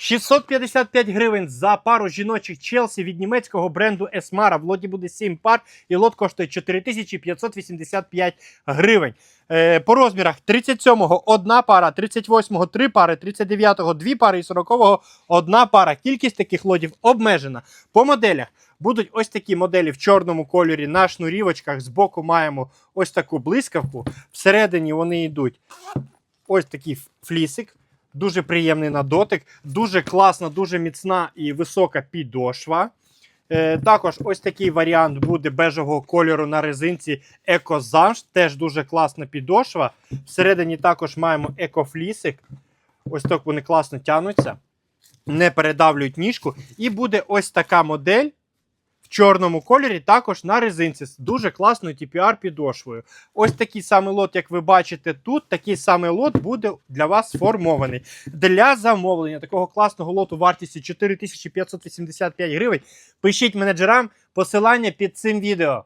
655 гривень за пару жіночих Челсі від німецького бренду Esmara. В лоті буде 7 пар, і лот коштує 4585 гривень. Е, по розмірах 37-го одна пара, 38-го три пари, 39-го дві пари і 40-го одна пара. Кількість таких лотів обмежена. По моделях будуть ось такі моделі в чорному кольорі на шнурівочках. Збоку маємо ось таку блискавку. Всередині вони йдуть ось такий флісик. Дуже приємний на дотик, дуже класна, дуже міцна і висока підошва. Е, також ось такий варіант буде бежевого кольору на резинці EcoZange. Теж дуже класна підошва. Всередині також маємо екофлісик. Ось так вони класно тянуться, не передавлюють ніжку. І буде ось така модель в чорному кольорі, також на резинці з дуже класною TPR підошвою. Ось такий самий лот, як ви бачите тут, такий самий лот буде для вас сформований. Для замовлення такого класного лоту вартістю 4585 гривень. Пишіть менеджерам посилання під цим відео.